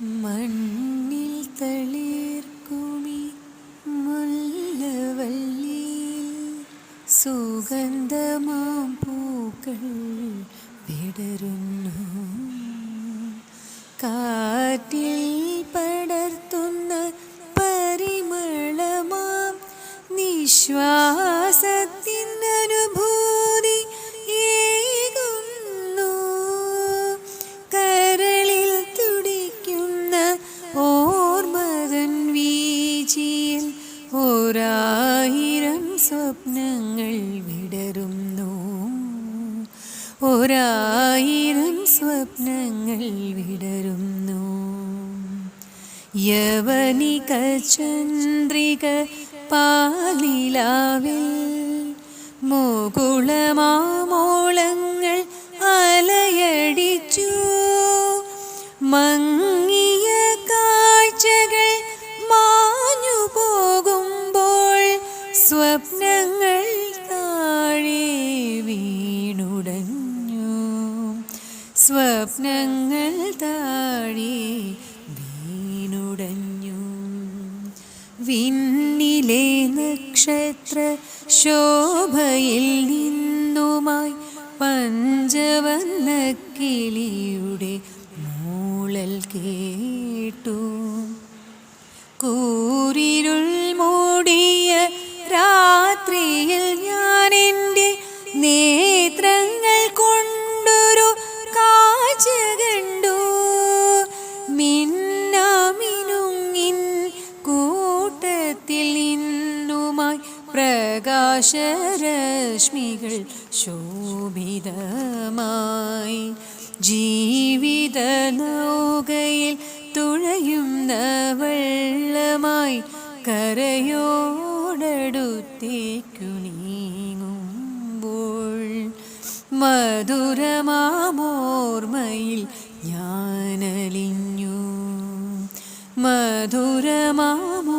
മണ്ണിൽ തളിർക്കുമി മുല്ലവല്ലി സുഗന്ധമാം പൂക്കൾ വിടരുന്നു. കാറ്റിൽ പടർത്തുന്ന പരിമളമാം നിശ്വാസത്തിനനുഭൂതി ഓർമ്മതൻ വീചിയിൽ ഒരായിരം സ്വപ്നങ്ങൾ വിടരുന്നു. ഒരായിരം സ്വപ്നങ്ങൾ വിടരുന്നു. യവനിക ചന്ദ്രിക പാലിലാവിൽ മുകുളമാമോളങ്ങൾ അലയടിച്ചു. മങ്ങിയ സ്വപ്നങ്ങൾ താഴെ വീണുടഞ്ഞു. വിണ്ണിലെ നക്ഷത്ര ശോഭയിൽ നിന്നുമായി പഞ്ചവർണ കിളിയുടെ മൂളൽ കേട്ടു. കൂരിരുൾ പ്രകാശരശ്മികൾ ശോഭിതമായി ജീവിത നൗകയിൽ തുഴയുന്ന വെള്ളമായി കരയോടടുത്തേക്കു നീങ്ങുമ്പോൾ മധുരമാമോർമ്മയിൽ ഞാനലിഞ്ഞു. മധുരമാമോർമ്മയിൽ